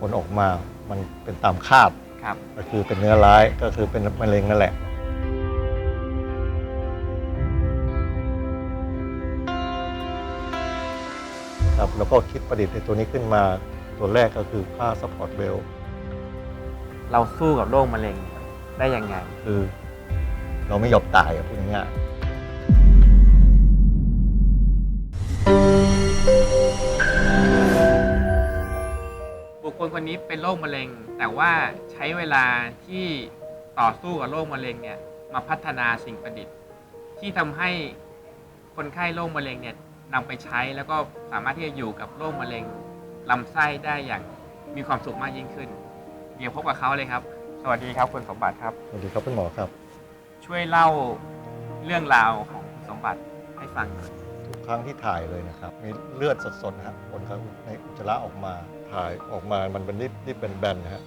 ผลออกมามันเป็นตามคาดครับ ก็คือเป็นเนื้อร้ายก็คือเป็นมะเร็งนั่นแหละ ครับแล้วก็คิดประดิษฐ์ในตัวนี้ขึ้นมา ตัวแรกก็คือผ้าสปอร์ตเบลเราสู้กับโรคมะเร็งได้ยังไง คือ เราไม่ยอมตายอะพูดง่ายบุ คคลคนนี้เป็นโรคมะเร็ง แต่ว่าใช้เวลาที่ต่อสู้กับโรคมะเร็งเนี่ยมาพัฒนาสิ่งประดิษฐ์ ที่ทำให้คนไข้โรคมะเร็งเนี่ยนำไปใช้แล้วก็สามารถที่จะอยู่กับโรคมะเร็งลำไส้ได้อย่างมีความสุขมากยิ่งขึ้น เดี๋ยวพบกับเขาเลยครับ สวัสดีครับคุณสมบัติครับ สวัสดีครับคุณหมอครับ ช่วยเล่าเรื่องราวของคุณสมบัติให้ฟังหน่อยทุกครั้งที่ถ่ายเลยนะครับ มีเลือดสดๆนะครับบนในอุจจาระออกมา ถ่ายออกมามันเป็นริบริบแบนๆนะฮะ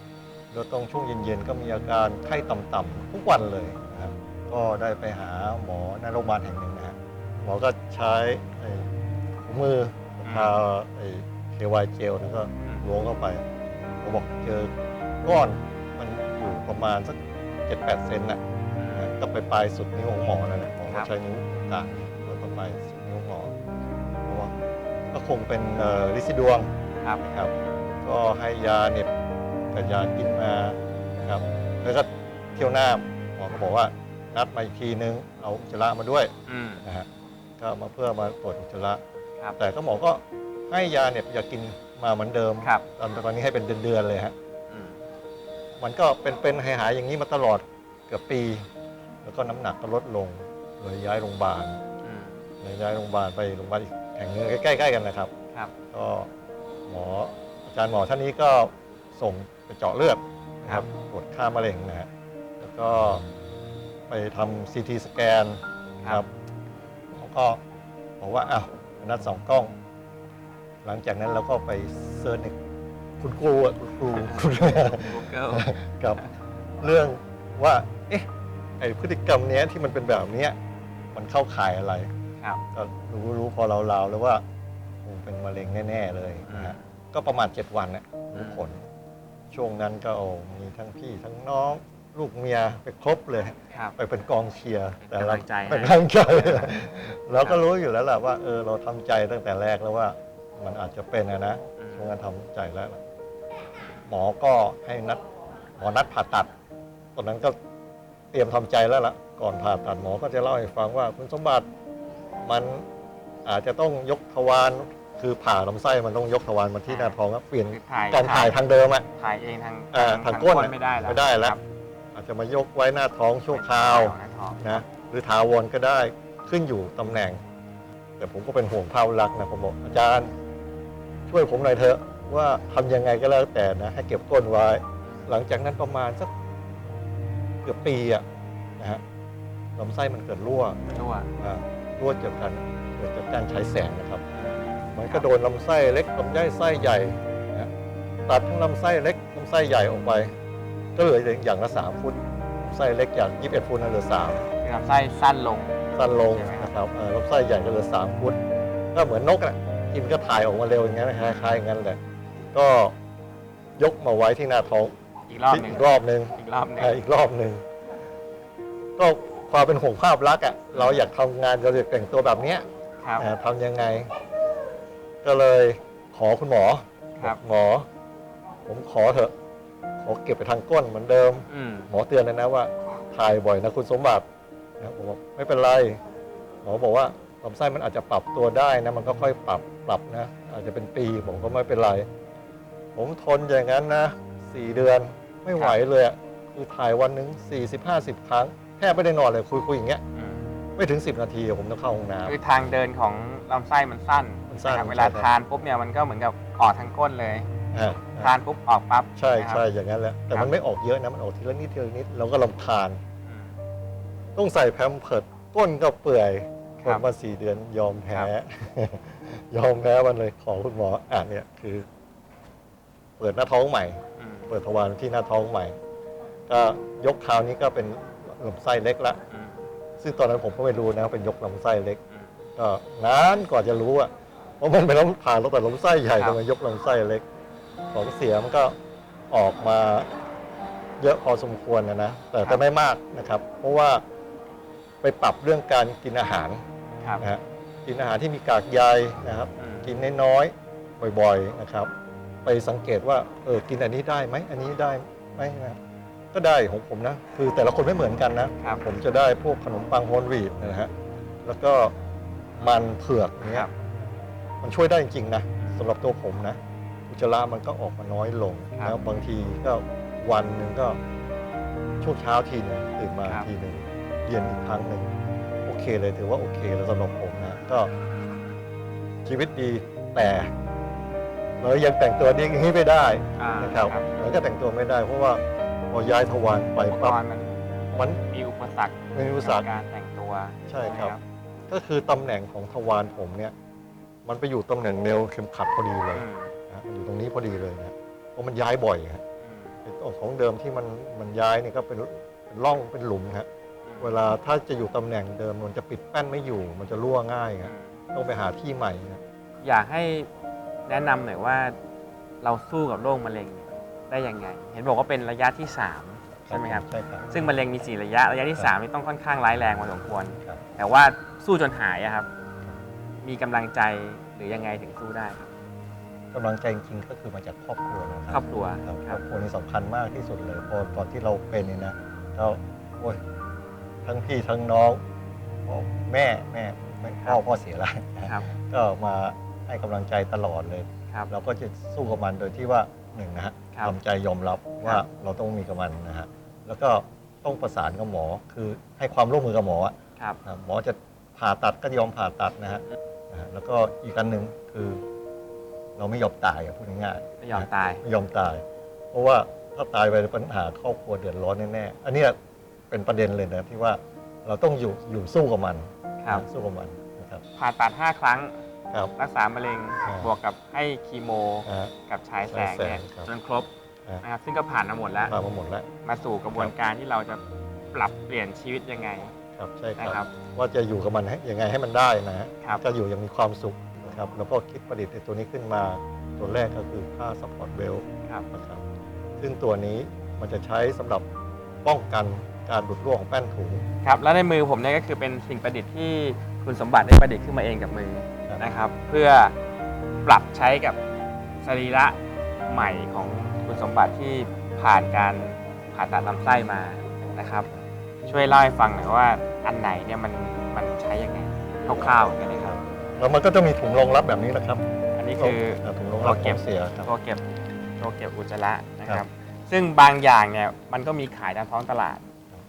แล้วตรงช่วงเย็นๆก็มีอาการไข้ต่ำๆทุกวันเลยนะครับก็ได้ไปหาหมอในโรงพยาบาลแห่งหนึ่งนะฮะหมอก็ใช้ไอ้ถุงมือทาไอ้เควายเจลแล้วก็ล้วงเข้าไปเขาบอกเจอก้อนมันอยู่ประมาณสัก7-8เซนน่ะนะก็ไปปลายสุดนิ้วของหมอนั่นแหละหมอก็ใช้นิ้วกลางเปิดเข้าไปสุดนิ้วหมอเพราะว่าก็คงเป็นลิซิดวง ครับนะครับ ก็ให้ยาเหน็บกับยากินมานะครับ แล้วก็เที่ยวหน้าหมอก็บอกว่านัดมาอีกทีนึงเอาอุจจาระมาด้วยอืม นะฮะก็มาเพื่อมาตรวจอุจจาระครับ แต่ก็หมอก็ให้ยาเหน็บยากินมาเหมือนเดิมครับตอนตอนนี้ให้เป็นเดือนๆเลยฮะ อืมมันก็เป็นเป็นหายหายๆอย่างนี้มาตลอดเกือบปี แล้วก็น้ำหนักก็ลดลงเลยย้ายโรงพยาบาลอืมเลยย้ายโรงพยาบาลไปโรงพยาบาลอีกแห่งหนึงใกล้ๆกันนะครับ ครับ ก็ หมออาจารย์หมอท่านนี้ก็ส่งไปเจาะเลือดนะครับตรวจค่ามะเร็งนะฮะแล้วก็ไปทำซีทีสแกนครับเขาก็บอกว่าอ้าวนัดสองกล้อง หลังจากนั้นเราก็ไปเซิร์ชในคุณครูอะคุณครูคุณ Google กับเรื่องว่า เอ๊ะไอพฤติกรรมเนี้ยที่มันเป็นแบบเนี้ยมันเข้าข่ายอะไร ครับ ก็รู้รู้พอเราเราๆแล้วว่าค งเป็นมะเร็งแน่ ๆ เลยนะฮะก็ประมาณ 7 วันน่ะรู้ผล ช่วงนั้นก็โอ้มีทั้งพี่ทั้งน้องลูกเมียไปครบเลย ครับ ไปเป็นกองเชียร์เป็นกำลังใจให้ เป็นกำลังใจเราก็รู้อยู่แล้วแหละว่าเออเราทำใจตั้งแต่แรกแล้วว่า มันอาจจะเป็นอะนะอืมช่วงนั้นทำใจแล้วล่ะหมอก็ให้นัดหมอนัดผ่าตัดตอนนั้นก็เตรียมทำใจแล้วล่ะก่อนผ่าตัดหมอก็จะเล่าให้ฟังว่าคุณสมบัติมันอาจจะต้องยกทวาร คือผ่าลำไส้มันต้องยกทวารมาที่หน้าท้องแล้วเปลี่ยนคือถ่าย การถ่ายทางเดิมอะถ่ายเองทางเอ่อทางก้นไม่ได้แล้วไม่ได้แล้ว ครับอาจจะมายกไว้หน้าท้องชั่วคราวหน้าท้องนะหรือถาวรก็ได้ขึ้นอยู่ตำแหน่ง แต่ผมก็เป็นห่วงภาพลักษณ์นะผมบอกอาจารย์ ช่วยผมหน่อยเถอะว่าทำยังไงก็แล้วแต่นะ ให้เก็บก้นไว้ หลังจากนั้นประมาณสักเกือบปีอะนะฮะลำไส้มันเกิดรั่ว รั่ว อ่ารั่วจากการเกิดจากการใช้แสงนะครับ มันก็โดนลำไส้เล็กลำไส้ไส้ใหญ่นะตัดทั้งลำไส้เล็กลำไส้ใหญ่ออกไป ก็เหลืออย่างละสามฟุตลำไส้เล็กอย่าง21ฟุตนั่นเหลือสามคือลำไส้สั้นลง สั้นลงใช่ไหมครับนะครับเอ่อลำไส้ใหญ่ก็เหลือสามฟุตก็เหมือนนกอะกินก็ถ่ายออกมาเร็วอย่างนั้นคล้ายๆอย่างนั้นแหละก็ยกมาไว้ที่หน้าท้องอีกรอบหนึ่งอีกรอบหนึ่งอีกรอบหนึ่งเอ่ออีกรอบหนึ่งก็ความเป็นห่วงภาพลักษณ์อะเราอยากทำงานเราอยากแต่งตัวแบบเนี้ยครับอ่าทำยังไง ก็เลยขอคุณหมอครับหมอ ผมขอเถอะ ขอเก็บไปทางก้นเหมือนเดิม อืม หมอเตือนเลยนะว่า ถ่ายบ่อยนะคุณสมบัตินะผมบอกไม่เป็นไร หมอบอกว่าลำไส้มันอาจจะปรับตัวได้นะมันก็ค่อยปรับปรับนะ อาจจะเป็นปีผมก็ไม่เป็นไร ผมทนอย่างนั้นนะสี่เดือนไม่ไหวเลยอะคือถ่ายวันหนึ่งสี่สิบห้าสิบครั้งแทบไม่ได้นอนเลยคุยคุยอย่างเงี้ย อืม ไม่ถึงสิบนาทีอะผมต้องเข้าห้องน้ คือทางเดินของลำไส้มันสั้นมันสั้นนะครับเวลาใช่ครับทานปุ๊บเนี่ยมันก็เหมือนกับออกทางก้นเลยำอ่าทานปุ๊บออกปั๊บใช่นะครับใช่อย่างนั้นแหละแต่ครัมับนไม่ออกเยอะนะมันออกทีละนิดทีละนิดเราก็ลำคาญ อืม ต้องใส่แพมเพิร์ดก้นก็เปื่อยคผรับมมาสี่เดือนยอมแพ้ครับยอมแพ้มันเลยขอคุณหมออะเนี่ยคือ เปิดหน้าท้องใหม่ อืมเปิดทวารที่หน้าท้องใหม่ ก็ยกคราวนี้ก็เป็นลำไส้เล็กละ อืม ซึ่งตอนนั้นผมก็ไม่รู้นะเป็นยกลำไส้เล็กอืมก็นานกว่าจะรู้อะว่ามันเป็นลำผ่านตั้งแต่ลำไส้ใหญ่ครับ ทำไมยกลำไส้เล็กของเสียมันก็ออกมาเยอะพอสมควรนะนะ แต่แต่ไม่มากนะครับ เพราะว่าไปปรับเรื่องการกินอาหารครับนะฮะกินอาหารที่มีกากใยนะครับ อืมกินน้อยๆบ่อยๆนะครับ ไปสังเกตว่าเออกินอันนี้ได้ไหมอันนี้ได้ไหมนะ ก็ได้ของผมนะ คือแต่ละคนไม่เหมือนกันนะ ครับผมจะได้พวกขนมปังโฮลวีตนะฮะแล้วก็มันเผือกเนี้ครัยบ มันช่วยได้จริงๆนะสำหรับตัวผมนะ อุจจาระมันก็ออกมาน้อยลงครับแล้วบางทีก็วันหนึ่งก็ช่วงเช้าทีหนึงตื่นมาครับ ทีหนึ่งเย็นอีกครั้งหนึ่งโอเคเลยถือว่าโอเคแล้วสำหรับผมนะก็ ชีวิตดีแต่เรายังแต่งตัวดีอย่างนี้ไม่ได้ อ่านะครับครับเราก็แต่งตัวไม่ได้เพราะว่า พอย้ายทวารไปอุปกปั๊บรณ์มันมัน มีอุปสรรคไม่รู้สักในการแต่งตัวใช่ครับ ไหมก็คือตำแหน่งของทวารผมเนี่ย มันไปอยู่ตำแหน่งแนวเข็มขัดพอดีเลยอืมนะมันอยู่ตรงนี้พอดีเลยนะเพราะมันย้ายบ่อยฮะอืมไอ้ตรงของเดิมที่มันมันย้ายนี่ก็เป็นเป็นร่องเป็นหลุมฮะเวลาถ้าจะอยู่ตำแหน่งเดิมมันจะปิดแป้นไม่อยู่ มันจะรั่วง่ายอืฮะมต้องไปหาที่ใหม่นะอยากให้แนะนำหน่อยว่า เราสู้กับโรคมะเร็งเนี่ย ได้ยังไง เห็นบอกว่าเป็นระยะที่ 3 ใช่ไหมครับ ใช่ครับ ซึ่งมะเร็งมี 4 ระยะ ระยะที่ 3 นี่ต้องค่อนข้างร้ายแรงพอสมควร ครับ แต่ว่าสู้จนหายอะครับ มีกำลังใจหรือยังไงถึงสู้ได้ครับ กำลังใจจริงๆก็คือมาจากครอบครัวนะคครรัอบครัวครับคครรัอบบครัวนี่สำคัญมากที่สุดเลยพอตอนที่เราเป็นนี่นะก็โอ้ยทั้งพี่ทั้งน้องพ่อแม่แม่ไม่พ่อพ่อเสียแล้วครับ ก็มาให้กำลังใจตลอดเลย ครับ เราก็จะสู้กับมันโดยที่ว่าหนึ่งนะฮะ ครับ ทำใจยอมรับว่าครับเราต้องมีกับมันนะฮะแล้วก็ต้องประสานกับหมอคือให้ความร่วมมือกับหมออะครับ นะหมอจะผ่าตัดก็ยอมผ่าตัดนะฮะนะฮะแล้วก็อีกอันหนึ่งคือ เราไม่ยอมตายอะพูดง่ายๆ ไม่ยอมตาย ไม่ยอมตาย เพราะว่าถ้าตายไปปัญหาครอบครัวเดือดร้อนแน่ๆ อันเนี้ยเป็นประเด็นเลยนะที่ว่าเราต้องอยู่อยู่สู้กับมันครับ นะสู้กับมันนะครับผ่าตัด 5 ครั้ง ครับ รักษามะเร็งครับบวกกับให้คีโมนะฮะกับฉายแสงเนี่ยฉายแสงครับจนครบอะนะครับซึ่งก็ผ่านมาหมดแล้วมามาหมดแล้ว มาสู่กระบวนการที่เราจะปรับเปลี่ยนชีวิตยังไงครับใช่คนะครัรับ บ ว่าจะอยู่กับมันให้ยังไงให้มันได้นะฮะครับก็อยู่อย่างมีความสุขนะครับแล้วก็คิดประดิษฐ์ไอ้ตัวนี้ขึ้นมา ตัวแรกก็คือผ้าซัพพอร์ตเบลครับ นะครับซึ่งตัวนี้มันจะใช้สำหรับป้องกันการหลุดร่วงของแป้นถุง ครับ แล้วในมือผมเนี่ยก็คือเป็นสิ่งประดิษฐ์ที่ คุณสมบัติได้ประดิษฐ์ขึ้นมาเองกับมือครับนะครับ เพื่อปรับใช้กับสรีระใหม่ของคุณสมบัติที่ผ่านการผ่าตัดลำไส้มานะครับ ช่วยเล่าให้ฟังหน่อยว่าอันไหนเนี่ยมันมันใช้ยังไงคร่าวๆกันเลยครับแล้วมันก็จะมีถุงรองรับแบบนี้นะครับ อันนี้คือถุงรองรับเราเก็บของเสียครับตัวเก็บตัวเก็บอุจจาระนะคครัรับบซึ่งบางอย่างเนี่ยมันก็มีขายตามท้องตลาด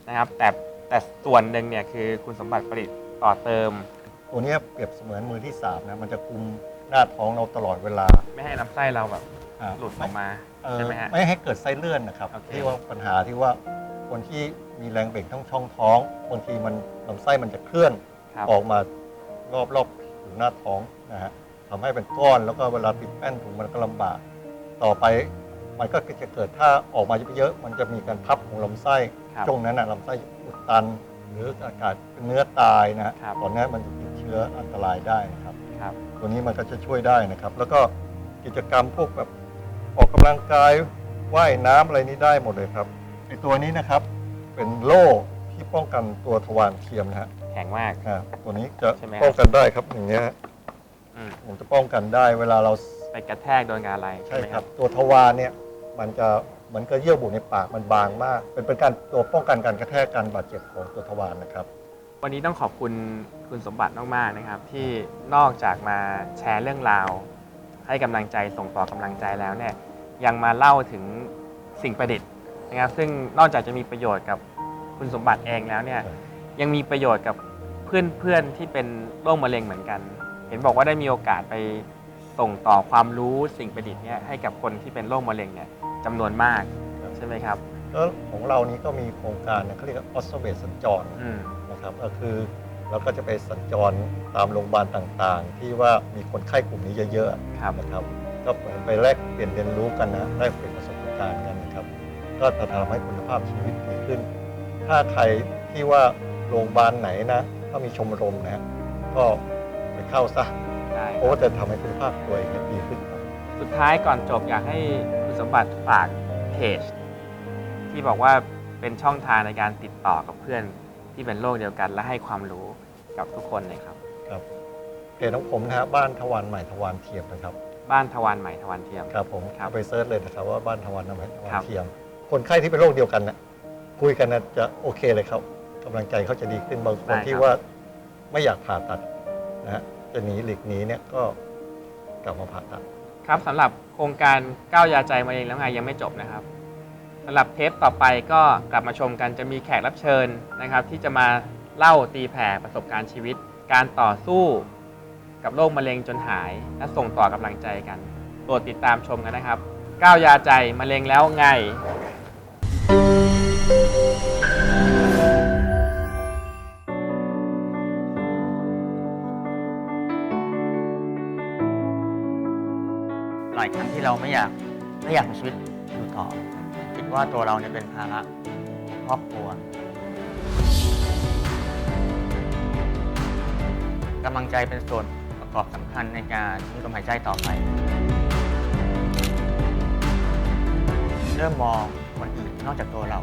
นะครับ แต่แต่ส่วนหนึ่งเนี่ยคือคุณสมบัติประดิษฐ์ ต่อเติม ตัวเนี้ยเปรียบเสมือนมือที่สามนะมันจะคุมหน้าท้องเราตลอดเวลาไม่ให้ลำไส้เราแบบอ่าหลุดออกมา เอ่อใช่ไหมฮะไม่ให้เกิดไส้เลื่อนนะครับโอเค ที่ว่าปัญหาที่ว่าคนที่มีแรงเบ่งทั้งช่องท้องบางทีมันลำไส้มันจะเคลื่อน ครับ ออกมารอบรอบผิวหน้าท้องนะฮะทำให้เป็นก้อนแล้วก็เวลาปิดแป้นถุงมันก็ลำบาก ต่อไปมันก็จะเกิดถ้าออกมาเยอะๆมันจะมีการพับของลำไส้ครับ ช่วงนั้นนะลำไส้อุดตัน หรืออากาศเป็นเนื้อตายนะฮะครับ ตอนนั้นมันจะติดเชื้ออันตรายได้นะครับ ครับตัวนี้มันก็จะช่วยได้นะครับ แล้วก็กิจกรรมพวกแบบออกกำลังกายว่ายน้ำอะไรนี้ได้หมดเลยครับไอตัวนี้นะครับเป็นโล่ที่ป้องกันตัวทวารเทียมนะฮะแข็งมาก อ่าตัวนี้จะใช่ไหมครับ ป้องกันได้ครับอย่างเงี้ยฮะอืมผมจะป้องกันได้เวลาเรา ไปกระแทกโดนกับอะไรใช่ใช่ไหมคครัรับ บ ตัวทวารเนี่ยมันจะ เหมือนกับเยื่อบุในปากมันบางมาก เป็นเป็นการตัวป้องกันการกระแทกการบาดเจ็บของตัวทวารนะครับ วันนี้ต้องขอบคุณคุณสมบัติมากๆนะครับ ที่นอกจากมาแชร์เรื่องราว ให้กำลังใจส่งต่อกำลังใจแล้วเนี่ยยังมาเล่าถึงสิ่งประดิษฐ์นะครับ ซึ่งนอกจากจะมีประโยชน์กับคุณสมบัติเองแล้วเนี่ยครับยังมีประโยชน์กับเพื่อนๆที่เป็นโรคมะเร็งเหมือนกัน เห็นบอกว่าได้มีโอกาสไปส่งต่อความรู้สิ่งประดิษฐ์เนี่ยให้กับคนที่เป็นโรคมะเร็งเนี่ย จำนวนมากครับ ใช่ไหมครับ แล้วของเรานี้ก็มีโครงการเนี่ยเขาเรียกว่าออสเบสัญจรอืมนะครับก็คือเราก็จะไปสัญจรตามโรงพยาบาลต่างๆ ที่ว่ามีคนไข้กลุ่มนี้เยอะครับๆนะครับก็เหมือนไปแลกเปลี่ยนเรียนรู้กันนะแลกเปลี่ยนประสบการณ์กันนะครับก็จะทำให้คุณภาพชีวิตดีขึ้น ถ้าใครที่ว่าโรงพยาบาลไหนนะถ้ามีชมรมนะก็ไปเข้าซะได้เพราะว่าจะทำให้คุณภาพตัวเองดีขึ้นครับ สุดท้ายก่อนจบอยากให้ คุณสมบัติฝากเพจที่บอกว่าเป็นช่องทางในการติดต่อกับเพื่อนที่เป็นโรคเดียวกัน และให้ความรู้กับทุกคนเลยครับ ครับเพจของผมนะฮะบ้านทวารใหม่ทวารเทียมนะครับ บ้านทวารใหม่ทวารเทียม ครับผมครับ เอาไปเซิร์ชเลยนะครับว่าบ้านทวารใหม่ทวารครับเทียม คนไข้ที่เป็นโรคเดียวกันนะคุยกันนะจะโอเคเลยครับกำลังใจเขาจะดีขึ้นบางคนที่ว่าไม่อยากผ่าตัดนะฮะจะหนีหลีกหนีเนี่ยก็กลับมาผ่าตัด ครับสำหรับโครงการก้าวยาใจมะเร็งแล้วไงยังไม่จบนะครับสำหรับเทปต่อไปก็กลับมาชมกันจะมีแขกรับเชิญนะครับ ที่จะมาเล่าตีแผ่ประสบการณ์ชีวิต การต่อสู้กับโรคมะเร็งจนหาย และส่งต่อกำลังใจกันโปรดติดตามชมกันนะครับก้าวยาใจมะเร็งแล้วไง ลายครั้งที่เราไม่อยากไม่อยากมีชีวิตอยู่ต่อ คิดว่าตัวเราเนี่ยเป็นภาระครอบครัวกำลังใจเป็นส่วนประกอบสำคัญในการมีลมหายใจต่อไป เริ่มมองคนอื่นนอกจากตัวเรา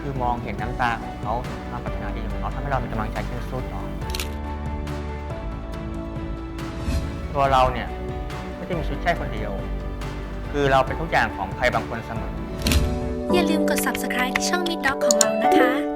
คือมองเห็นน้ำตาของเขาความปรารถนาดีของเขาทำให้เรามีกำลังใจที่จะสู้ต่อตัวเราเนี่ยไม่ได้มีชีวิตแค่คนเดียว คือเราเป็นทุกอย่างของใครบางคนเสมอ อย่าลืมกด subscribe ที่ช่อง Mid Dog ของเรานะคะ